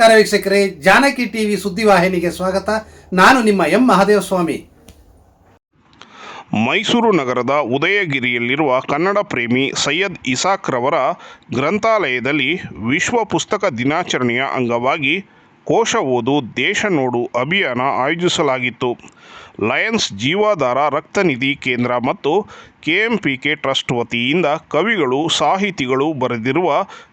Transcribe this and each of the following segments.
ವೀಕ್ಷಕರೇ, ಜಾನಕಿ ಟಿವಿ ಸುದ್ದಿವಾಹಿನಿಗೆ ಸ್ವಾಗತ. ನಾನು ನಿಮ್ಮ ಎಂ ಮಹಾದೇವಸ್ವಾಮಿ. ಮೈಸೂರು ನಗರದ ಉದಯಗಿರಿಯಲ್ಲಿರುವ ಕನ್ನಡ ಪ್ರೇಮಿ ಸೈಯದ್ ಇಸಾಕ್ರವರ ಗ್ರಂಥಾಲಯದಲ್ಲಿ ವಿಶ್ವ ಪುಸ್ತಕ ದಿನಾಚರಣೆಯ ಅಂಗವಾಗಿ ಕೋಶ ಓದು, ದೇಶ ನೋಡು ಅಭಿಯಾನ ಆಯೋಜಿಸಲಾಗಿತ್ತು. ಲಯನ್ಸ್ ಜೀವಾಧಾರ ರಕ್ತನಿಧಿ ಕೇಂದ್ರ ಮತ್ತು ಕೆಎಂಪಿಕೆ ಟ್ರಸ್ಟ್ ವತಿಯಿಂದ ಕವಿಗಳು, ಸಾಹಿತಿಗಳು ಬರೆದಿರುವ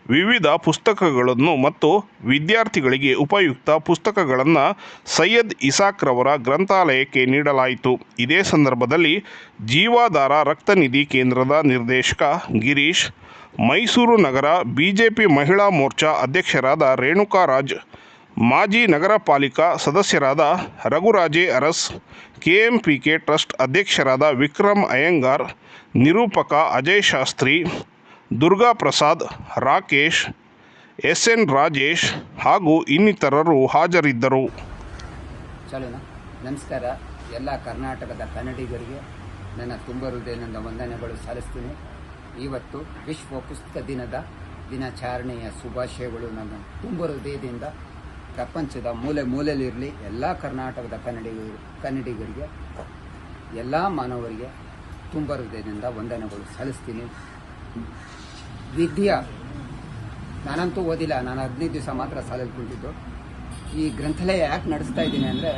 ವಿವಿಧ ಪುಸ್ತಕಗಳನ್ನು ಮತ್ತು ವಿದ್ಯಾರ್ಥಿಗಳಿಗೆ ಉಪಯುಕ್ತ ಪುಸ್ತಕಗಳನ್ನು ಸೈಯದ್ ಇಸಾಕ್ ರವರ ಗ್ರಂಥಾಲಯಕ್ಕೆ ನೀಡಲಾಯಿತು. ಇದೇ ಸಂದರ್ಭದಲ್ಲಿ ಜೀವಾಧಾರ ರಕ್ತನಿಧಿ ಕೇಂದ್ರದ ನಿರ್ದೇಶಕ ಗಿರೀಶ್, ಮೈಸೂರು ನಗರ ಬಿಜೆಪಿ ಮಹಿಳಾ ಮೋರ್ಚಾ ಅಧ್ಯಕ್ಷರಾದ ರೇಣುಕಾ ರಾಜ್ ಮಾಜಿ ನಗರ ಪಾಲಿಕಾ ಸದಸ್ಯರಾದ ರಘುರಾಜೇ ಅರಸ್ ಕೆಎಂಪಿಕೆ ಟ್ರಸ್ಟ್ ಅಧ್ಯಕ್ಷರಾದ ವಿಕ್ರಮ್ ಅಯ್ಯಂಗಾರ್, ನಿರೂಪಕ ಅಜಯ್ ಶಾಸ್ತ್ರಿ, ದುರ್ಗಾ ಪ್ರಸಾದ್, ರಾಕೇಶ್ ಎಸ್ ಎನ್ ರಾಜೇಶ್ ಹಾಗೂ ಇನ್ನಿತರರು ಹಾಜರಿದ್ದರು. ನಮಸ್ಕಾರ. ಎಲ್ಲ ಕರ್ನಾಟಕದ ಕನ್ನಡಿಗರಿಗೆ ನನ್ನ ತುಂಬ ಹೃದಯದಿಂದ ವಂದನೆಗಳು ಸಲ್ಲಿಸ್ತೀನಿ. ಇವತ್ತು ವಿಶ್ವ ಪುಸ್ತಕ ದಿನದ ದಿನಾಚರಣೆಯ ಶುಭಾಶಯಗಳು ನನ್ನ ತುಂಬ ಹೃದಯದಿಂದ ಪ್ರಪಂಚದ ಮೂಲೆ ಮೂಲೆಯಲ್ಲಿರಲಿ ಎಲ್ಲ ಕರ್ನಾಟಕದ ಕನ್ನಡಿಗರು, ಕನ್ನಡಿಗರಿಗೆ, ಎಲ್ಲ ಮಾನವರಿಗೆ ತುಂಬ ಹೃದಯದಿಂದ ವಂದನೆಗಳು ಸಲ್ಲಿಸ್ತೀನಿ. ವಿದ್ಯಾ, ನಾನಂತೂ ಓದಿಲ್ಲ, ನಾನು ಹದಿನೈದು ದಿವಸ ಮಾತ್ರ ಸಾಲಲ್ಲಿ ಕುಳಿತಿದ್ದು ಈ ಗ್ರಂಥಾಲಯ ಯಾಕೆ ನಡೆಸ್ತಾ ಇದ್ದೀನಿ ಅಂದರೆ,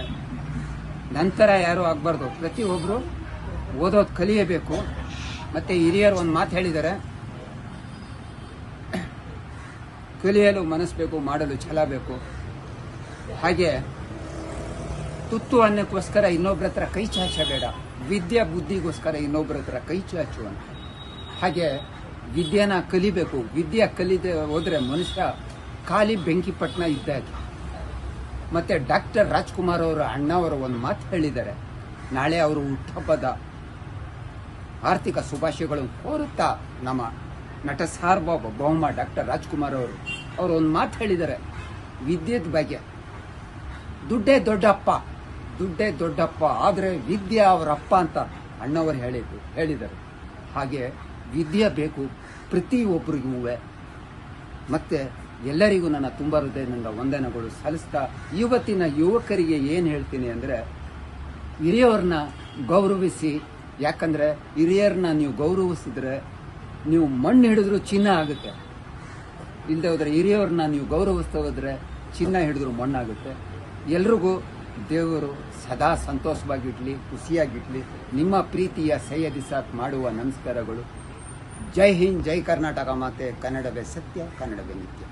ನಂತರ ಯಾರೂ ಆಗಬಾರ್ದು. ಪ್ರತಿಯೊಬ್ಬರು ಓದೋದು ಕಲಿಯಬೇಕು. ಮತ್ತು ಹಿರಿಯರು ಒಂದು ಮಾತು ಹೇಳಿದ್ದಾರೆ, ಕಲಿಯಲು ಮನಸ್ಸು ಬೇಕು, ಮಾಡಲು ಛಲ ಬೇಕು. ಹಾಗೆ ತುತ್ತು ಅನ್ನಕ್ಕೋಸ್ಕರ ಇನ್ನೊಬ್ಬರ ಹತ್ರ ಕೈ ಚಾಚಬೇಡ. ವಿದ್ಯಾ ಬುದ್ಧಿಗೋಸ್ಕರ ಇನ್ನೊಬ್ಬರ ಹತ್ರ ಕೈ ಚಾಚು ಅಂತ. ಹಾಗೆ ವಿದ್ಯೆನ ಕಲಿಬೇಕು. ವಿದ್ಯೆ ಕಲಿದೆ ಹೋದ್ರೆ ಮನುಷ್ಯ ಖಾಲಿ ಬೆಂಕಿಪಟ್ಟಣ ಇದ್ದಾಗೆ ಮತ್ತೆ ಡಾಕ್ಟರ್ ರಾಜ್ಕುಮಾರ್ ಅವರ ಅಣ್ಣವರು ಒಂದು ಮಾತು ಹೇಳಿದ್ದಾರೆ. ನಾಳೆ ಅವರು ಹುಟ್ಟಬ್ಬದ ಆರ್ಥಿಕ ಶುಭಾಶಯಗಳು ಕೋರುತ್ತಾ ನಮ್ಮ ನಟ ಸಾರ್ವಭೌಮ ಡಾಕ್ಟರ್ ರಾಜ್ಕುಮಾರ್ ಅವರು. ಅವರು ಒಂದು ಮಾತು ಹೇಳಿದ್ದಾರೆ. ವಿದ್ಯೆದ ಬಗ್ಗೆ. ದುಡ್ಡೇ ದೊಡ್ಡಪ್ಪ ದುಡ್ಡೇ ದೊಡ್ಡಪ್ಪ, ಆದರೆ ವಿದ್ಯೆ ಅವರಪ್ಪ ಅಂತ ಅಣ್ಣವರು ಹೇಳಿದ್ರು, ಹೇಳಿದರು. ಹಾಗೆ ವಿದ್ಯೆ ಬೇಕು ಪ್ರತಿಯೊಬ್ಬರಿಗೂ ಮತ್ತೆ ಎಲ್ಲರಿಗೂ ನನ್ನ ತುಂಬ ಹೃದಯದಿಂದ ವಂದನೆಗಳು ಸಲ್ಲಿಸ್ತಾ ಇವತ್ತಿನ ಯುವಕರಿಗೆ ಏನು ಹೇಳ್ತೀನಿ ಅಂದರೆ, ಹಿರಿಯವ್ರನ್ನ ಗೌರವಿಸಿ. ಯಾಕಂದರೆ ಹಿರಿಯರನ್ನ ನೀವು ಗೌರವಿಸಿದ್ರೆ ನೀವು ಮಣ್ಣು ಹಿಡಿದ್ರು ಚಿನ್ನ ಆಗುತ್ತೆ. ಇಲ್ಲದೆ ಹೋದರೆ ಹಿರಿಯವ್ರನ್ನ ನೀವು ಗೌರವಿಸ್ತಾ ಹೋದರೆ ಚಿನ್ನ ಹಿಡಿದ್ರು ಮಣ್ಣಾಗುತ್ತೆ. ಎಲ್ರಿಗೂ ದೇವರು ಸದಾ ಸಂತೋಷವಾಗಿಟ್ಲಿ ಖುಷಿಯಾಗಿಟ್ಲಿ ನಿಮ್ಮ ಪ್ರೀತಿಯ ಸೈಯದಿಸಾಕ್ ಮಾಡುವ ನಮಸ್ಕಾರಗಳು. ಜೈ ಹಿಂದ್, ಜೈ ಕರ್ನಾಟಕ ಮಾತೆ, ಕನ್ನಡವೇ ಸತ್ಯ, ಕನ್ನಡವೇ ನಿತ್ಯ.